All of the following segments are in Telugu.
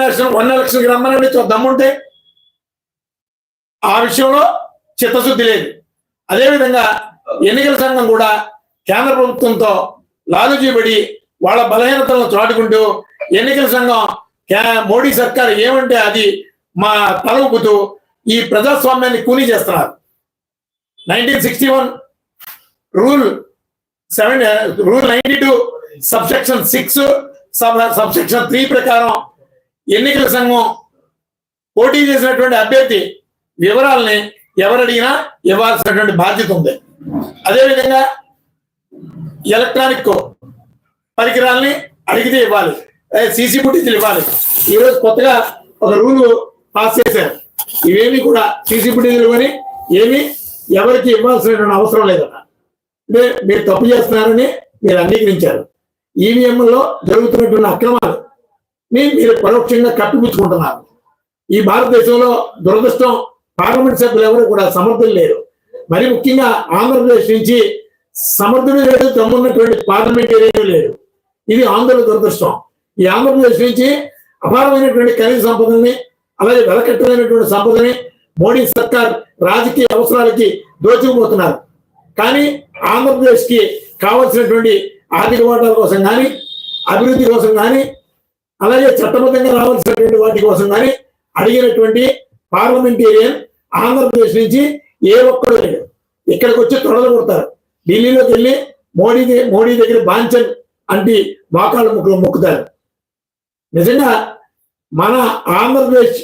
లక్షలు వన్ ఎలక్షన్కి రమ్మనండి దమ్ముంటే. ఆ విషయంలో చిత్తశుద్ధి లేదు. అదేవిధంగా ఎన్నికల సంఘం కూడా కేంద్ర ప్రభుత్వంతో లాలుజీబడి వాళ్ళ బలహీనతలను చాటుకుంటూ ఎన్నికల సంఘం కే- మోడీ సర్కార్ ఏమంటే అది మా తల ఈ ప్రజాస్వామ్యాన్ని కూలీ చేస్తున్నారు. Nineteen sixty one rule seven rule ninety two subsection six subsection three ప్రకారం ఎన్నికల సంఘం పోటీ చేసినటువంటి అభ్యర్థి వివరాలని ఎవరడిగినా ఇవ్వాల్సినటువంటి బాధ్యత ఉంది. అదేవిధంగా ఎలక్ట్రానిక్ పరికరాల్ని అడిగితే ఇవ్వాలి. సీసీ ఫుటేజీలు ఇవ్వాలి. ఈరోజు కొత్తగా ఒక రూల్ పాస్ చేశారు. ఇవేమి కూడా సీసీ ఫుటేజీలు కానీ ఏమి ఎవరికి ఇవ్వాల్సినటువంటి అవసరం లేదట. మీరు తప్పు చేస్తున్నారని మీరు అంగీకరించారు. ఈవీఎంలో జరుగుతున్నటువంటి అక్రమాలు మీరు పరోక్షంగా కప్పిపుచ్చుకుంటున్నారు. ఈ భారతదేశంలో దురదృష్టం పార్లమెంట్ సభ్యులు ఎవరు కూడా సమర్థులు లేరు. మరి ముఖ్యంగా ఆంధ్రప్రదేశ్ నుంచి సమర్థుడు లేదు తమ్మున్నటువంటి పార్లమెంటేరియన్ లేరు. ఇది ఆంధ్రుల దురదృష్టం. ఈ ఆంధ్రప్రదేశ్ నుంచి అపారమైనటువంటి ఖనిజ సంపదని అలాగే వెలకట్టమైనటువంటి సంపదని మోడీ సర్కార్ రాజకీయ అవసరాలకి దోచుకుపోతున్నారు. కానీ ఆంధ్రప్రదేశ్కి కావలసినటువంటి ఆర్థిక వాటాల కోసం కానీ అభివృద్ధి కోసం కానీ అలాగే చట్టబద్ధంగా రావాల్సినటువంటి వాటి కోసం కానీ అడిగినటువంటి పార్లమెంటేరియన్ ఆంధ్రప్రదేశ్ నుంచి ఏ ఒక్కడు లేడు. ఇక్కడికి వచ్చి తొడలు కొడతారు. ఢిల్లీలోకి వెళ్ళి మోడీ మోడీ దగ్గర బాంచన్ అంటి మోకాళ్ళు ముక్కులు మొక్కుతారు. నిజంగా మన ఆంధ్రప్రదేశ్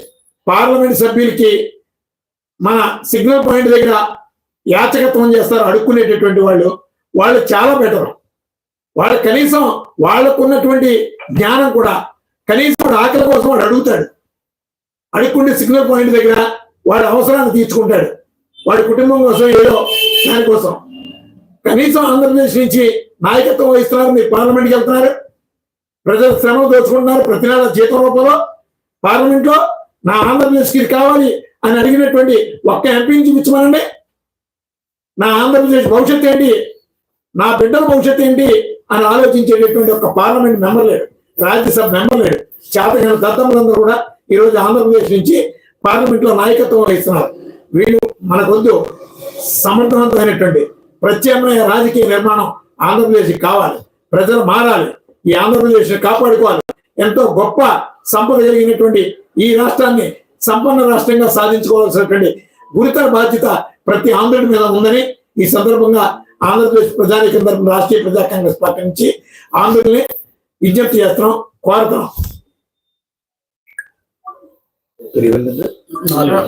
పార్లమెంట్ సభ్యులకి మన సిగ్నల్ పాయింట్ దగ్గర యాచకత్వం చేస్తారు అడుక్కునేటటువంటి వాళ్ళు వాళ్ళు చాలా బెటర్. వాళ్ళు కనీసం వాళ్ళకున్నటువంటి జ్ఞానం కూడా కనీసం వాడు ఆకలి కోసం వాడు అడుగుతాడు. అడుక్కుంటే సిగ్నల్ పాయింట్ దగ్గర వాడి అవసరాన్ని తీర్చుకుంటాడు. వాడి కుటుంబం కోసం ఏదో దానికోసం కనీసం ఆంధ్రప్రదేశ్ నుంచి నాయకత్వం వహిస్తున్నారు మీరు పార్లమెంట్కి వెళ్తున్నారు. ప్రజల శ్రమ దోచుకుంటున్నారు ప్రతి నెల జీతం రూపంలో పార్లమెంట్లో నా ఆంధ్రప్రదేశ్కి ఇది కావాలి అని అడిగినటువంటి ఒక్క ఎంపీ నుంచి చూపించమనండి నా ఆంధ్రప్రదేశ్ భవిష్యత్తు ఏంటి? నా బిడ్డల భవిష్యత్తు ఏంటి? అని ఆలోచించేటటువంటి ఒక పార్లమెంట్ మెంబర్ లేడు. రాజ్యసభ మెంబర్ లేడు దత్తములందరూ కూడా ఈ రోజు ఆంధ్రప్రదేశ్ నుంచి పార్లమెంట్లో నాయకత్వం వహిస్తున్నారు. వీళ్ళు మనకొద్దు సమర్థవంతమైనటువంటి ప్రత్యామ్నాయ రాజకీయ నిర్మాణం ఆంధ్రప్రదేశ్ కావాలి. ప్రజలు మారాలి. ఈ ఆంధ్రప్రదేశ్ కాపాడుకోవాలి. ఎంతో గొప్ప సంపద కలిగినటువంటి ఈ రాష్ట్రాన్ని సంపన్న రాష్ట్రంగా సాధించుకోవాల్సినటువంటి గురుతర బాధ్యత ప్రతి ఆంధ్రుడి మీద ఉందని ఈ సందర్భంగా ఆంధ్రప్రదేశ్ ప్రజానీకం తరపున రాష్ట్రీయ ప్రజా కాంగ్రెస్ పార్టీ నుంచి ఆంధ్రుల్ని విజ్ఞప్తి చేస్తున్నాం కోరుతున్నాం నాలుగు.